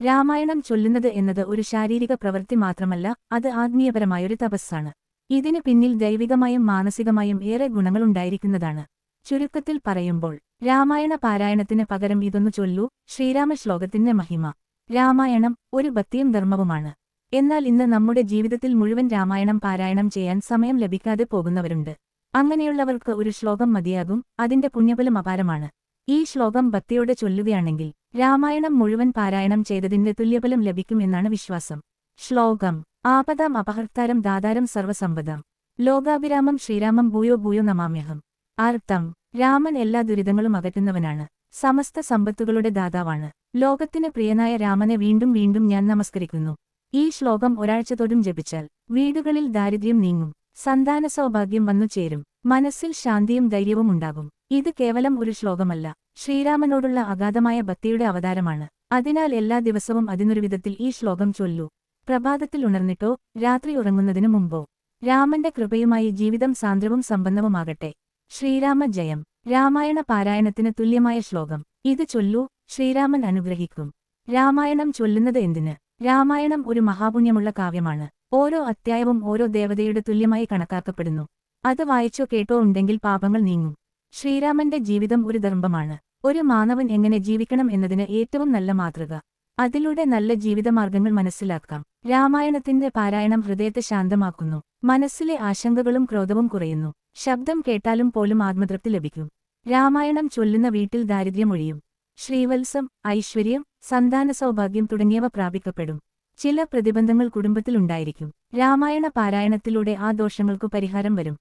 രാമായണം ചൊല്ലുന്നത് എന്നത് ഒരു ശാരീരിക പ്രവൃത്തി മാത്രമല്ല അത് ആത്മീയപരമായൊരു തപസ്സാണ്. ഇതിന് പിന്നിൽ ദൈവികമായും മാനസികമായും ഏറെ ഗുണങ്ങളുണ്ടായിരിക്കുന്നതാണ്. ചുരുക്കത്തിൽ പറയുമ്പോൾ രാമായണ പാരായണത്തിന് പകരം ഇതൊന്നു ചൊല്ലൂ ശ്രീരാമ ശ്ലോകത്തിന്റെ മഹിമ. രാമായണം ഒരു ഭക്തിയും ധർമ്മവുമാണ്. എന്നാൽ ഇന്ന് നമ്മുടെ ജീവിതത്തിൽ മുഴുവൻ രാമായണം പാരായണം ചെയ്യാൻ സമയം ലഭിക്കാതെ പോകുന്നവരുണ്ട്. അങ്ങനെയുള്ളവർക്ക് ഒരു ശ്ലോകം മതിയാകും അതിന്റെ പുണ്യബലം അപാരമാണ്. ഈ ശ്ലോകം ഭക്തിയോടെ ചൊല്ലുകയാണെങ്കിൽ രാമായണം മുഴുവൻ പാരായണം ചെയ്തതിന്റെ തുല്യഫലം ലഭിക്കുമെന്നാണ് വിശ്വാസം. ശ്ലോകം. ആപദാം അപഹർത്താരം ദാതാരം സർവസമ്പദം. ലോകാഭിരാമം ശ്രീരാമം ഭൂയോ ഭൂയോ നമാമ്യഹം. അർത്ഥം രാമൻ എല്ലാ ദുരിതങ്ങളും അകറ്റുന്നവനാണ്. സമസ്ത സമ്പത്തുകളുടെ ദാതാവാണ്. ലോകത്തിന് പ്രിയനായ രാമനെ വീണ്ടും വീണ്ടും ഞാൻ നമസ്കരിക്കുന്നു. ഈ ശ്ലോകം ഒരാഴ്ചതോടും ജപിച്ചാൽ വീടുകളിൽ ദാരിദ്ര്യം നീങ്ങും. സന്താന സൗഭാഗ്യം വന്നു ചേരും. മനസ്സിൽ ശാന്തിയും ധൈര്യവും ഉണ്ടാകും. ഇത് കേവലം ഒരു ശ്ലോകമല്ല. ശ്രീരാമനോടുള്ള അഗാധമായ ഭക്തിയുടെ അവതാരമാണ്. അതിനാൽ എല്ലാ ദിവസവും അതിനൊരു വിധത്തിൽ ഈ ശ്ലോകം ചൊല്ലൂ. പ്രഭാതത്തിൽ ഉണർന്നിട്ടോ രാത്രി ഉറങ്ങുന്നതിനു മുമ്പോ. രാമന്റെ കൃപയുമായി ജീവിതം സാന്ദ്രവും സമ്പന്നവുമാകട്ടെ. ശ്രീരാമ ജയം. രാമായണ പാരായണത്തിന് തുല്യമായ ശ്ലോകം. ഇത് ചൊല്ലൂ ശ്രീരാമൻ അനുഗ്രഹിക്കും. രാമായണം ചൊല്ലുന്നത് എന്തിന്? രാമായണം ഒരു മഹാപുണ്യമുള്ള കാവ്യമാണ്. ഓരോ അധ്യായവും ഓരോ ദേവതയുടെ തുല്യമായി കണക്കാക്കപ്പെടുന്നു. അത് വായിച്ചോ കേട്ടോ ഉണ്ടെങ്കിൽ പാപങ്ങൾ നീങ്ങും. ശ്രീരാമന്റെ ജീവിതം ഒരു ദർഭമാണ് ഒരു മാനവൻ എങ്ങനെ ജീവിക്കണം എന്നതിന് ഏറ്റവും നല്ല മാതൃക. അതിലൂടെ നല്ല ജീവിതമാർഗങ്ങൾ മനസ്സിലാക്കാം. രാമായണത്തിന്റെ പാരായണം ഹൃദയത്തെ ശാന്തമാക്കുന്നു. മനസ്സിലെ ആശങ്കകളും ക്രോധവും കുറയുന്നു. ശബ്ദം കേട്ടാലും പോലും ആത്മതൃപ്തി ലഭിക്കും. രാമായണം ചൊല്ലുന്ന വീട്ടിൽ ദാരിദ്ര്യമൊഴിയും. ശ്രീവത്സം ഐശ്വര്യം സന്താന സൗഭാഗ്യം തുടങ്ങിയവ പ്രാപിക്കപ്പെടും. ചില പ്രതിബന്ധങ്ങൾ കുടുംബത്തിലുണ്ടായിരിക്കും. രാമായണ പാരായണത്തിലൂടെ ആ ദോഷങ്ങൾക്കു പരിഹാരം വരും.